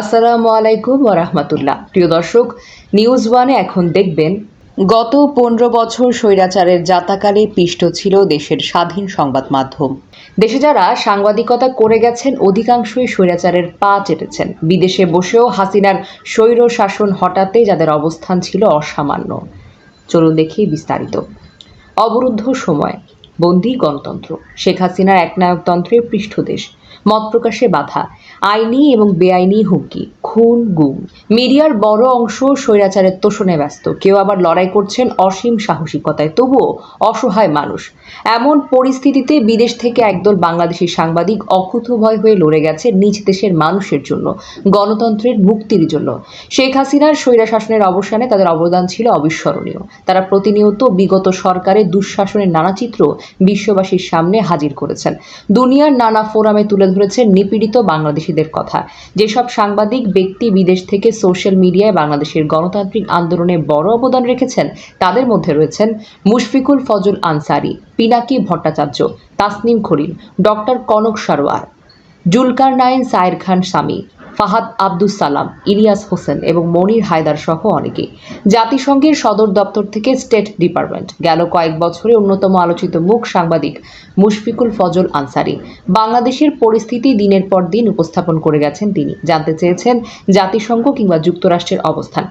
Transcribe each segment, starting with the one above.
আসসালামু আলাইকুম ওরহমতুল্লাহ প্রিয় দর্শক নিউজ ওয়ানে এখন দেখবেন, গত পনেরো বছর স্বৈরাচারের যাতাকালে পিষ্ট ছিল দেশের স্বাধীন সংবাদ মাধ্যম। দেশে যারা সাংবাদিকতা করে গেছেন, অধিকাংশই স্বৈরাচারের পা চেটেছেন। বিদেশে বসেও হাসিনার স্বৈর শাসন হটাতে যাদের অবস্থান ছিল অসামান্য। চলুন দেখি বিস্তারিত। অবরুদ্ধ সময়, বন্দি গণতন্ত্র। শেখ হাসিনার একনায়কতন্ত্রের পৃষ্ঠদেশ। মত প্রকাশে বাধা, আইনি এবং বেআইনি হুমকি, খুন, গুম। মিডিয়ার বড় অংশ স্বৈরাচারের তোষণে ব্যস্ত। কেউ আবার লড়াই করছেন অসীম সাহসিকতায়, তবুও অসহায় মানুষ। এমন পরিস্থিতিতে বিদেশ থেকে একদল বাংলাদেশি সাংবাদিক অকুতভয় হয়ে লড়ে গেছে নিজ দেশের মানুষের জন্য, গণতন্ত্রের মুক্তির জন্য। শেখ হাসিনার স্বৈরা শাসনের অবসানে তাদের অবদান ছিল অবিস্মরণীয়। তারা প্রতিনিয়ত বিগত সরকারের দুঃশাসনের নানা চিত্র বিশ্ববাসীর সামনে হাজির করেছেন। দুনিয়ার নানা ফোরামে তুলে ধরেছেন নিপীড়িত বাংলাদেশিদের কথা। যেসব সাংবাদিক, ব্যক্তি বিদেশ থেকে সোশ্যাল মিডিয়ায় বাংলাদেশের গণতান্ত্রিক আন্দোলনে বড় অবদান রেখেছেন, তাদের মধ্যে রয়েছেন মুশফিকুল ফজল আনসারি, পিনাকি ভট্টাচার্য, তাসনিম খরিল ডক্টর কনক সারোয়ার, জুলকার নাইন, সায়ের খান স্বামী ফাহাদ আব্দুস সালাম, ইলিয়াস হোসেন এবং মনির হায়দার সহ অনেকে জাতিসংঘের সদর দপ্তর থেকে স্টেট ডিপার্টমেন্ট। গেল কয়েক বছরে অন্যতম আলোচিত মুখ সাংবাদিক মুশফিকুল ফজল আনসারি। বাংলাদেশের পরিস্থিতি দিনের পর দিন উপস্থাপন করে গেছেন তিনি। জানতে চেয়েছেন জাতিসংঘ কিংবা যুক্তরাষ্ট্রের অবস্থান।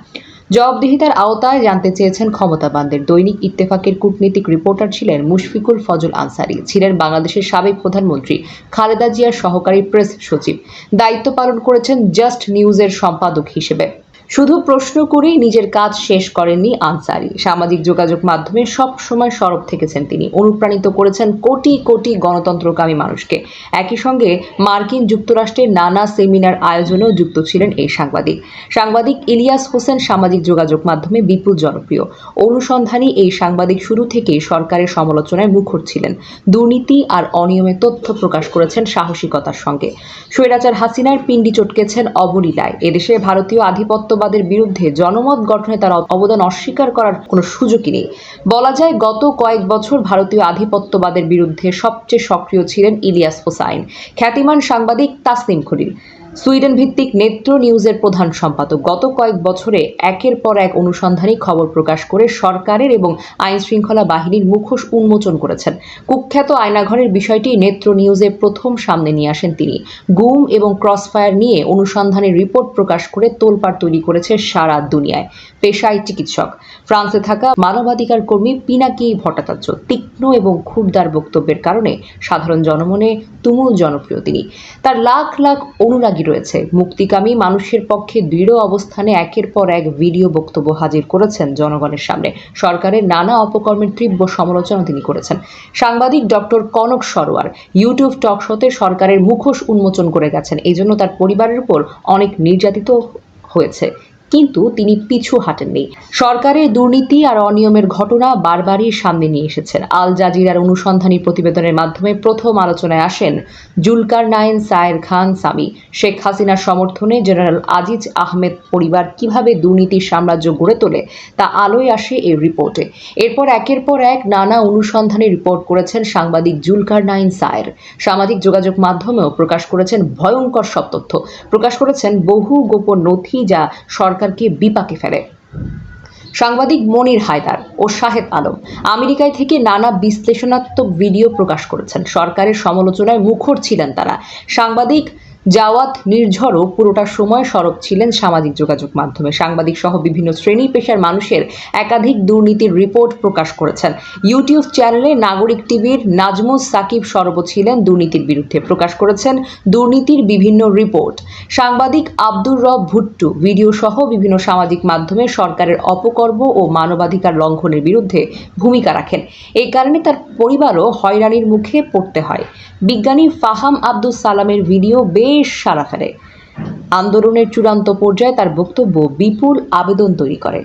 জবাবদিহিতার আওতায় জানতে চেয়েছেন ক্ষমতাবানদের দৈনিক ইত্তেফাকের কূটনীতিক রিপোর্টার ছিলেন মুশফিকুল ফজল আনসারি, ছিলেন বাংলাদেশের সাবেক প্রধানমন্ত্রী খালেদা জিয়ার সহকারী প্রেস সচিব। দায়িত্ব পালন করেছেন জাস্ট নিউজের সম্পাদক হিসেবে। শুধু প্রশ্ন করেই নিজের কাজ শেষ করেননি আনসারি। সামাজিক যোগাযোগ মাধ্যমে সব সময় সরব থেকেছেন তিনি। অনুপ্রাণিত করেছেন কোটি কোটি গণতন্ত্রকামী মানুষকে। একই সঙ্গে মার্কিন যুক্তরাষ্ট্রের নানা সেমিনার আয়োজনেও যুক্ত ছিলেন এই সাংবাদিক। সাংবাদিক ইলিয়াস হোসেন সামাজিক যোগাযোগ মাধ্যমে বিপুল জনপ্রিয়। অনুসন্ধানী এই সাংবাদিক শুরু থেকেই সরকারের সমালোচনায় মুখর ছিলেন। দুর্নীতি আর অনিয়মে তথ্য প্রকাশ করেছেন সাহসিকতার সঙ্গে। স্বৈরাচার হাসিনার পিণ্ডি চটকেছেন অবলীলায়। এদেশে ভারতীয় আধিপত্যবাদের বিরুদ্ধে জনমত গঠনে তার অবদান অস্বীকার করার কোনো সুযোগই নেই। বলা যায়, গত কয়েক বছর ভারতীয় আধিপত্যবাদের বিরুদ্ধে সবচেয়ে সক্রিয় ছিলেন ইলিয়াস হোসাইন। খ্যাতিমান সাংবাদিক তাসনিম খলিল। সুইডেন ভিত্তিক নেত্র নিউজের প্রধান সম্পাদক। গত কয়েক বছরে একের পর এক অনুসন্ধানী খবর প্রকাশ করে সরকারের এবং আইন শৃঙ্খলা বাহিনীর মুখোশ উন্মোচন করেছেন। কুখ্যাত আয়নাঘরের বিষয়টি নেত্র নিউজে প্রথম সামনে নিয়ে আসেন তিনি। গুম এবং ক্রসফায়ার নিয়ে অনুসন্ধানের রিপোর্ট প্রকাশ করে তোলপাড় তৈরি করেছে সারা দুনিয়ায়। পেশায় চিকিৎসক। ফ্রান্সে থাকা মানবাধিকার কর্মী পিনাকি ভট্টাচার্য তীক্ষ্ণ এবং ক্ষুরদার বক্তব্যের কারণে সাধারণ জনমনে তুমুল জনপ্রিয় তিনি। তার লাখ লাখ অনুরাগী রয়েছে। মুক্তিকামী মানুষের পক্ষে দৃঢ় অবস্থানে একের পর এক ভিডিও বক্তব্য হাজির করেছেন জনগণের সামনে। সরকারের নানা অপকর্মের তীব্র সমালোচনা তিনি করেছেন। সাংবাদিক doctor Kanak Sarwar YouTube talk শোতে সরকারের মুখোশ উন্মোচন করে গেছেন। এই জন্য তার পরিবারের উপর অনেক নির্যাতিত হয়েছে। কিন্তু তিনি পিছু হাঁটেননি। সরকারের দুর্নীতি আর অনিয়মের ঘটনা বারবারই সামনে নিয়ে এসেছেন। আল জাজিরার অনুসন্ধানী প্রতিবেদনের মাধ্যমে প্রথম আলোচনায় আসেন জুলকার নাইন সায়ের খান সামি শেখ হাসিনার সমর্থনে জেনারেল আজিজ আহমেদ পরিবার কীভাবে দুর্নীতির সাম্রাজ্য গড়ে তোলে তা আলোয় আসে এই রিপোর্টে। এরপর একের পর এক নানা অনুসন্ধানী রিপোর্ট করেছেন সাংবাদিক জুলকার নাইন সায়ের। সামাজিক যোগাযোগ মাধ্যমেও প্রকাশ করেছেন ভয়ঙ্কর সব তথ্য। প্রকাশ করেছেন বহু গোপন নথি যা সরকারকে বিপাকে ফেলে। সাংবাদিক মনির হায়দার ও শাহেদ আলম আমেরিকায় থেকে নানা বিশ্লেষণাত্মক ভিডিও প্রকাশ করেছেন। সরকারের সমালোচনায় মুখর ছিলেন তারা। সাংবাদিক জাওয়াত নির্ঝরও পুরোটা সময় সরব ছিলেন সামাজিক যোগাযোগ মাধ্যমে। সাংবাদিক সহ বিভিন্ন শ্রেণি পেশার মানুষের একাধিক দুর্নীতির রিপোর্ট প্রকাশ করেছেন। ইউটিউব চ্যানেলে নাগরিক টিভির নাজমুস সাকিব সরব ছিলেন দুর্নীতির বিরুদ্ধে। প্রকাশ করেছেন দুর্নীতির বিভিন্ন রিপোর্ট। সাংবাদিক আব্দুর রব ভুট্টু ভিডিও সহ বিভিন্ন সামাজিক মাধ্যমে সরকারের অপকর্ম ও মানবাধিকার লঙ্ঘনের বিরুদ্ধে ভূমিকা রাখেন। এই কারণে তার পরিবারও হয়রানির মুখে পড়তে হয়। বিজ্ঞানী ফাহাম আব্দুল সালামের ভিডিও বেশ সারা ফেলে। আন্দোলনের চূড়ান্ত পর্যায়ে তার বক্তব্য বিপুল আবেদন তৈরি করে।